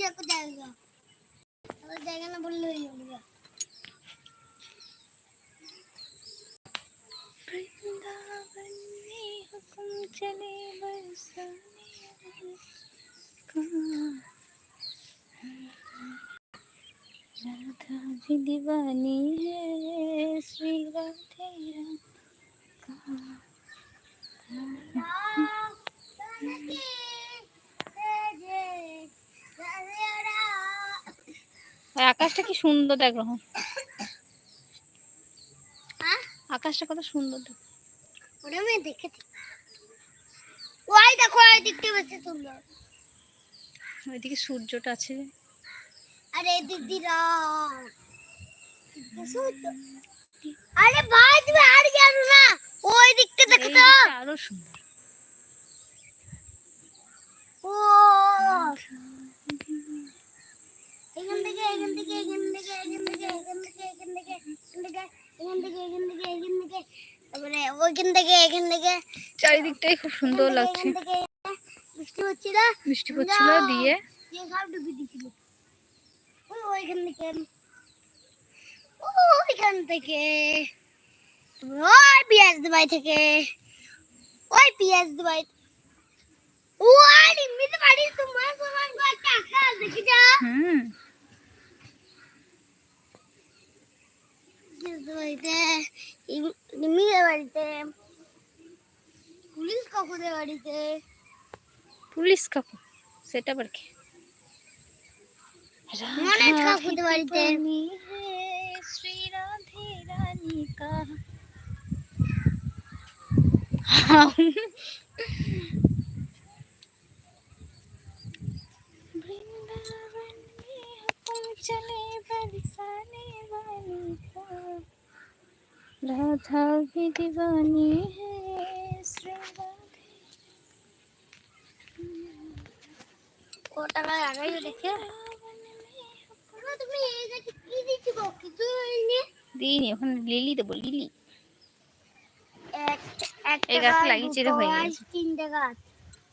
যাক জায়গা জায়গা না বললে হয়ে যাবে चले राधा जी दीवानी है श्री राधे राधा আর আকাশটা কি সুন্দর দেখ রকম হ্যাঁ? আকাশটা কত সুন্দর দেখ। ওটা আমি দেখেছি। ওই দেখো ওই দিকটা বেশি সুন্দর। ওইদিকে সূর্যটা আছে। আরে ভাই তুমি আর জানো না। ওই দিকটা দেখো তো। আরও সুন্দর। ও। চারিদিকটাই খুব সুন্দর লাগছে এখান থেকে বৃষ্টি হচ্ছিল বৃষ্টি পড়ছিল দিয়ে যে সব ডুবি দিছিল ওই ওইখান থেকে ওইখান থেকে ওই পিয়াজ দুবাই থেকে ওই পিয়াজ দুবাই ওই নিমিত বাড়ি তোমার সমান করতে আকাশ দেখে যা হুম ಹೊಡಿತೆ ನಿಮಗೆ ಹೊಡಿತೆ ಪುಲೀಸ್ ಕಾಕುದೆ ಹೊಡಿತೆ ಪುಲೀಸ್ ಕಾಕು সেটা ಬರ್ಕೆ ಮನೋಜ್ ಕಾಕುದೆ ಹೊಡಿತೆ ಶ್ರೀ ರಾಧೆ ರಾಣಿ ಕಾ चले राधा भी दीवानी है श्री राधे ও টাকা লাগাই দেখে তুমি এই যে কি দিচ্ছি গো কিছু হয়নি দিইনি ওখানে লিলি দেবো লিলি এক একটা এই গাছটা গাছ, লাগিয়েছি, দুটো এটা হয়ে গাছ, গেছে। তিনটে গাছ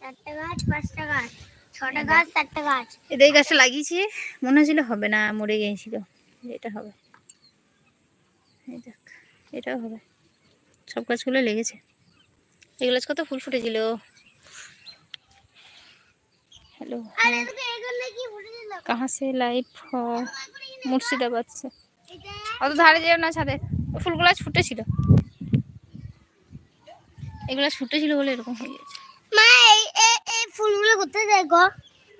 চারটে গাছ পাঁচটা গাছ ছটা গাছ চারটে গাছ এদের গাছটা লাগিয়েছি মনে হচ্ছিল হবে না মরে গিয়েছিল এটা হবে। এই দেখ এটাও হবে। সব গাছগুলো লেগেছে। এগুলো কত ফুল ফুটেছিল। হ্যালো কাহা সে লাইভ हो মুর্শিদাবাদ অত ধারে যেও না ছাদে। ফুলগুলো ফুটেছিল। এগুলো ফুটেছিল বলে এরকম হয়ে গেছে। মা এই ফুলগুলো কোথায় যায় গো?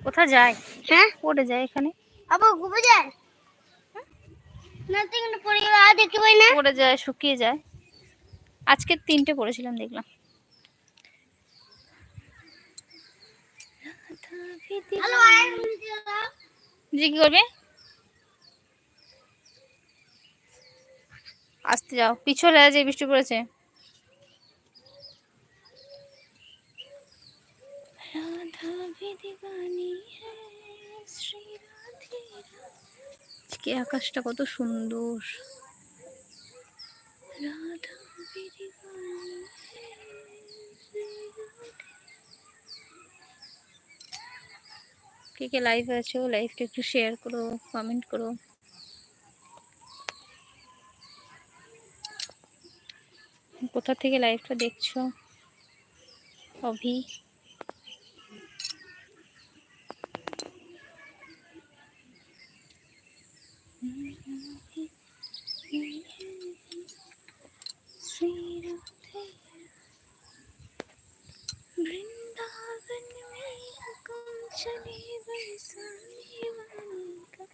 কোথা যায়? হ্যাঁ? পড়ে যায় এখানে। আবার ঘুরে যায়? পড়ে যায় শুকিয়ে যায়। আজকে তিনটে পড়েছিলাম দেখলাম। জি কি করবে? আসতে যাও পিছলে যে বৃষ্টি পড়েছে। রাধা বিধি হ্যাঁ শ্রী রাধে রাধে আজকে আকাশটা কত সুন্দর। কে কে লাইভ আছো লাইভটা একটু শেয়ার করো কমেন্ট করো। কোথা থেকে লাইভটা দেখছ? অভি? चले बरसाने वाली का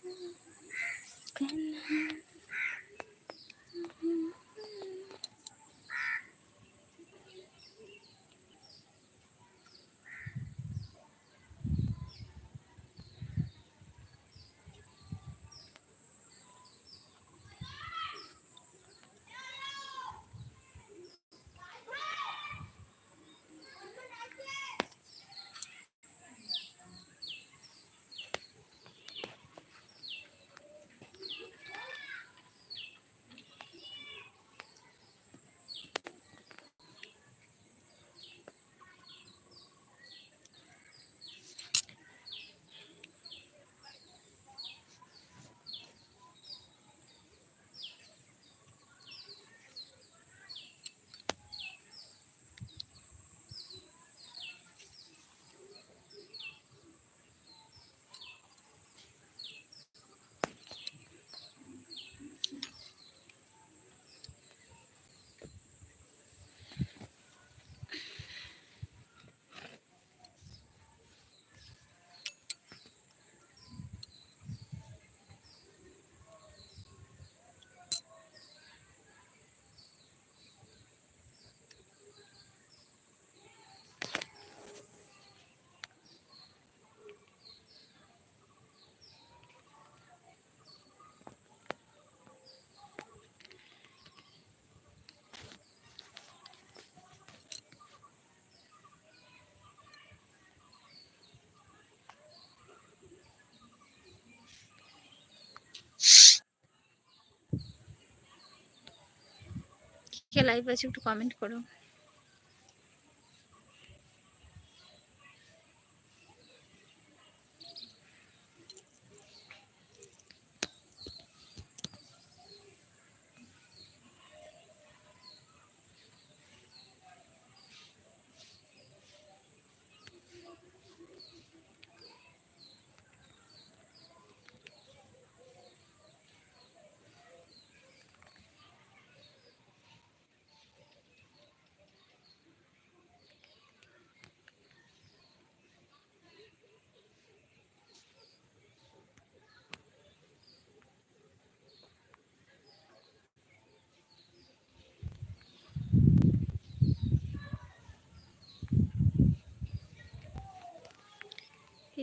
কে লাইভ আছে একটু কমেন্ট করো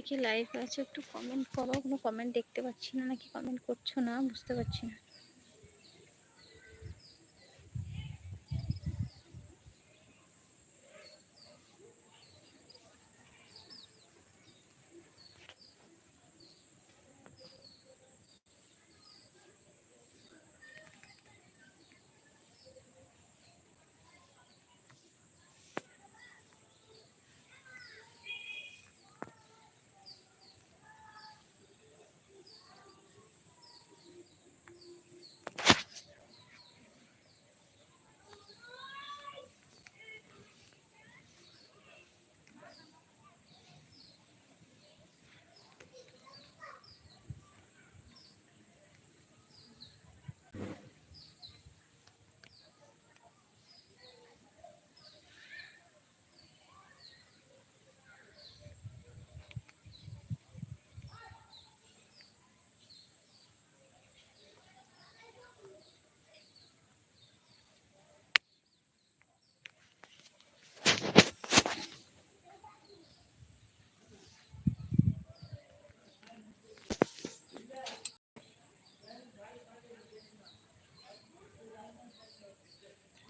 কে লাইভ আছে একটু কমেন্ট করো, কোনো কমেন্ট দেখতে পাচ্ছি না নাকি? কমেন্ট করছ না, বুঝতে পারছি না।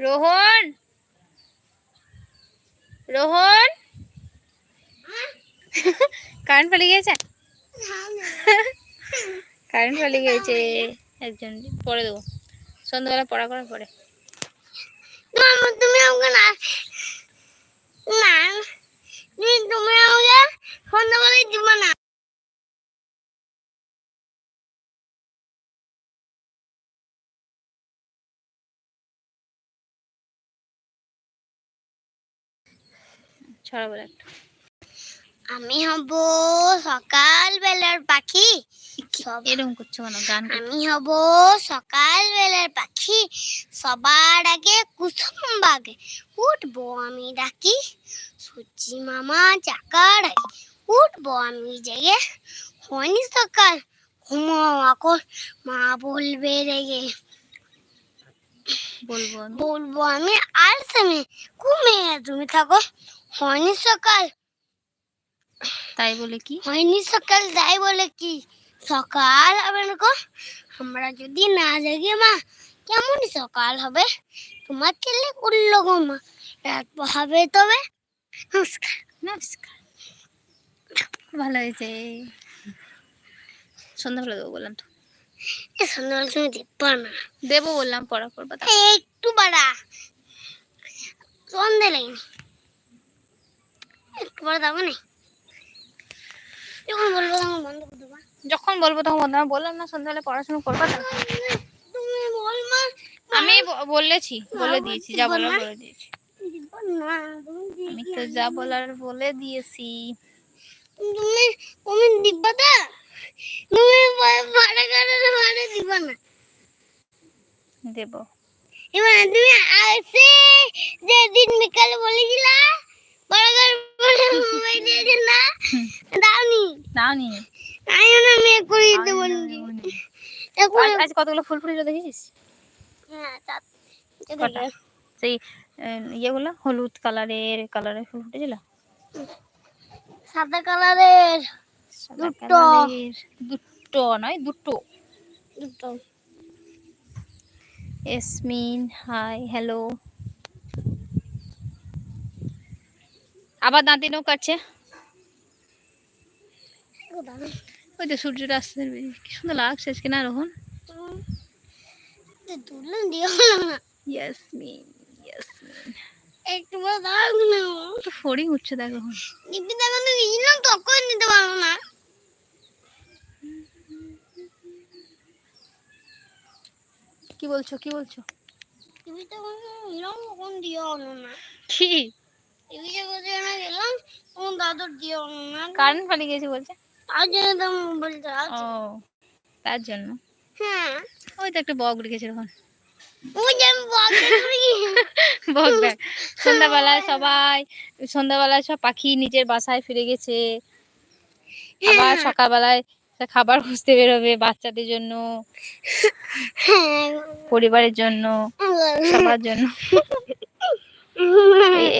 রোহন? রোহন? কারেন্ট ফেলে গিয়েছে কারেন্ট ফেলে গিয়েছে একজন পরে দেবো। সন্ধ্যাবেলা পড়া করার পরে মামা তুমি আমাকে না না তুমি তুমি আমাকে সন্ধ্যাবেলায় দিবা না ছড়া একটা। আমি হব সকাল বেলার পাখি এরকম করছ কেন? গান আমি হব সকাল বেলার পাখি। সবার আগে কুসুম বাগে উঠবো আমি ডাকি। সূর্যি মামা চাকার আগে উঠবো আমি জেগে। হয়নি সকাল। ঘুমাও এখন মা বলবে রেগে। বলব বলব আমি আর তুমি ঘুমিয়ে তুমি থাকো। হয়নি সকাল তাই বলে কি হয়নি সকাল তাই বলে কি সকাল হবে না গো আমরা যদি না জাগি মা কেমন সকাল হবে তোমার ছেলে উঠল গো মা রাত হবে তবে নমস্কার নমস্কার ভালো হয়েছে সন্ধ্যাবেলা দেবো বললাম তো এ সন্ধ্যাবেলা তুমি দেখবা না দেবো বললাম পড়া করবা তা এই একটু বাড়া সন্ধে লাগেনি একটু বাড়া যাবে না যখন বলব তখন বন্ধ করে দেবা। যখন বলব তখন বলব বললাম না সন্ধ্যাবেলা পড়াশোনা করবা তো। তুমি বলবা আমি বলেছি বলে দিয়েছি যা বলার বলে দিয়েছি। আমি তো যা বলার বলে দিয়েছি। তুমি তুমি দিবা তো। তুমি ভাড়া করে ভাড়া দিবা না। দেবো। এবার তুমি আসে যেদিন বিকালে বলেছিলা ভাড়া করে না করে দিতে আজ কতগুলো ফুল দেখেছিস হ্যাঁ? সেই ইয়েগুলো হলুদ কালারের কালারের ফুল ফুটেছিল? সাদা কালারের। দুটো। দুটো নয় দুটো। দুটো। Yasmin hi hello. আবার দাঁতিনও কাটছে। ওই তো সূর্যটা আসতে কি সুন্দর লাগছে আজকে না রোহন? ফড়িং উঠছে দেখো। নিতে পারব না। কি বলছো কি বলছো? কি? গেলাম। তখন দাদুর না কারেন্ট পালিয়ে গেছে বলছে। তার জন্য তো মোবাইলটা ও তার জন্য? হ্যাঁ। ওই তো একটা বক রেখেছে দেখ। সন্ধ্যাবেলায় সবাই সন্ধ্যাবেলায় সব পাখি নিজের বাসায় ফিরে গেছে। আবার সকালবেলায় খাবার খুঁজতে বেরোবে বাচ্চাদের জন্য হ্যাঁ। পরিবারের জন্য সবার জন্য।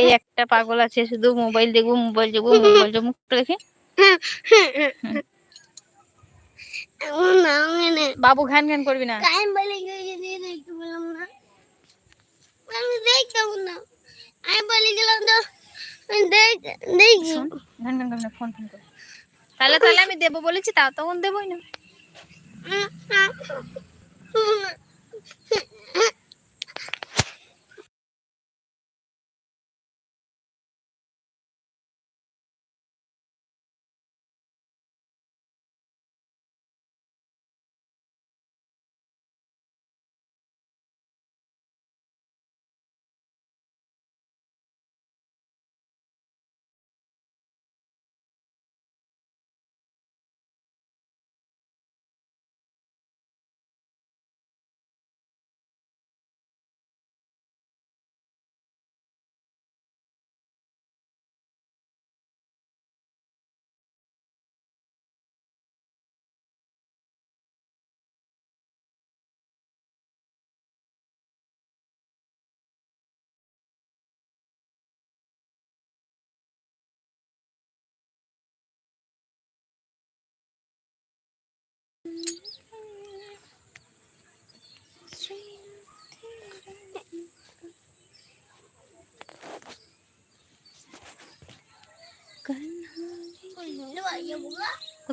এই একটা পাগল আছে, শুধু মোবাইল দেখব মোবাইল দেখব মোবাইল দেখব, মুখটা দেখে। বাবু ঘ্যান ঘ্যান করবি না। না গেলাম দেখ করে। তাহলে তাহলে আমি দেবো বলেছি তা তখন দেবোই না।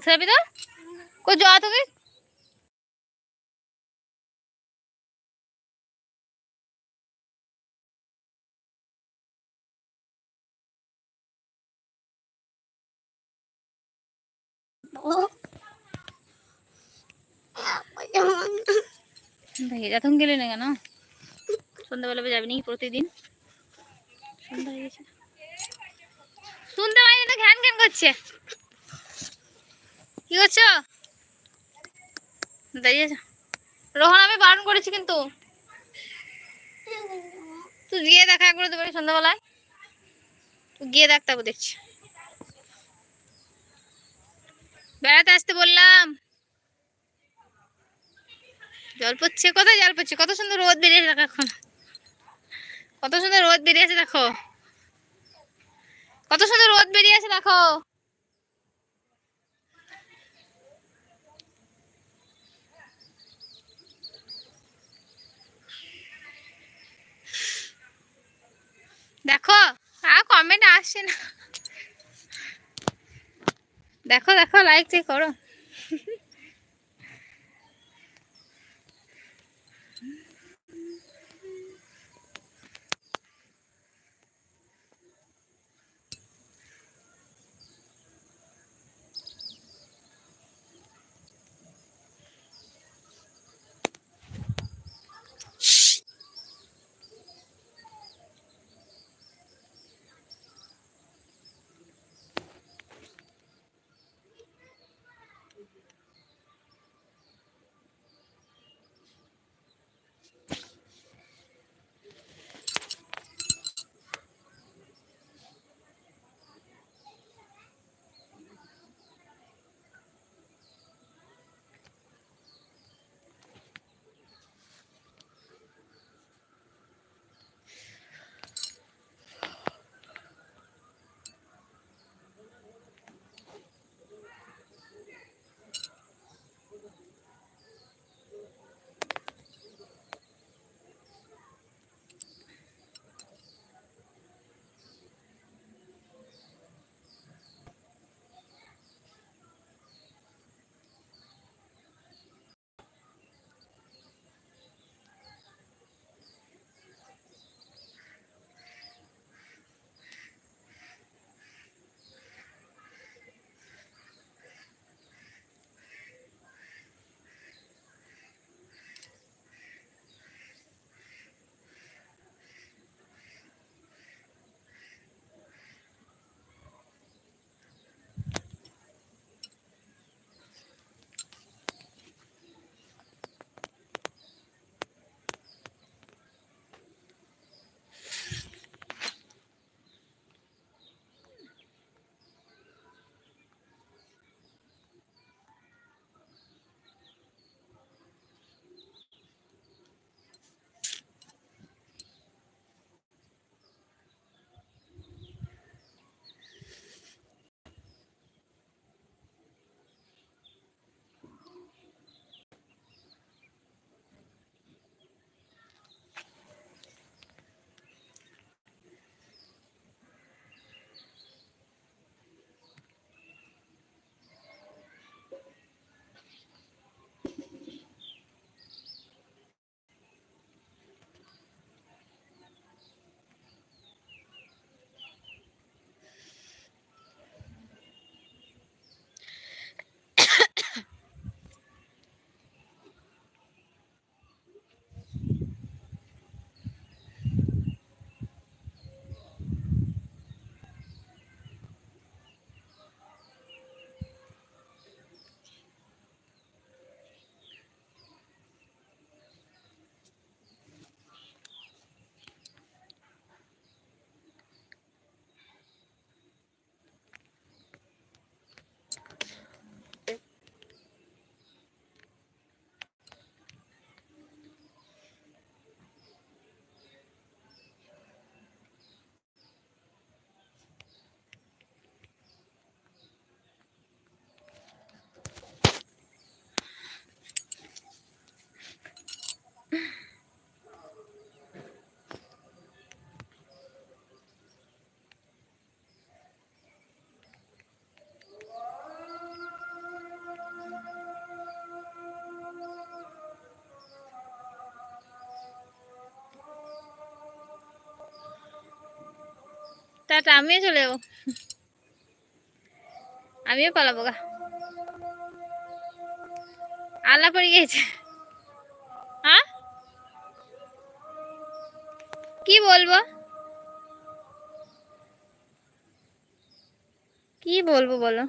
কোথায় যাবি তো কই যাওয়া তোকে? ভাই এখন গেলে না কেন? সন্ধ্যাবেলা যাবি নাকি প্রতিদিন? সন্ধ্যা হয়ে গেছে। শুনতে পাইনি তো ঘ্যান ঘ্যান করছে? কি করছ? দাঁড়িয়ে রোহন, আমি বারণ করেছি কিন্তু। তুই গিয়ে দেখা করে দেবে সন্ধ্যাবেলায়। গিয়ে দেখ তারপর দেখছি। বেড়াতে আসতে বললাম। জল পড়ছে কোথায়? জল পড়ছে। কত সুন্দর রোদ বেরিয়েছে দেখো এখন। কত সুন্দর রোদ বেরিয়েছে দেখো। কত সুন্দর রোদ বেরিয়েছে দেখো। দেখো আর কমেন্ট আসছে না। দেখো দেখো লাইক চেক করো। টাটা আমিও চলে যাব। আমিও পালাবো গা। আল্লাহ পড়ে গিয়েছে। হ্যাঁ কি বলব? কি বলব বলো?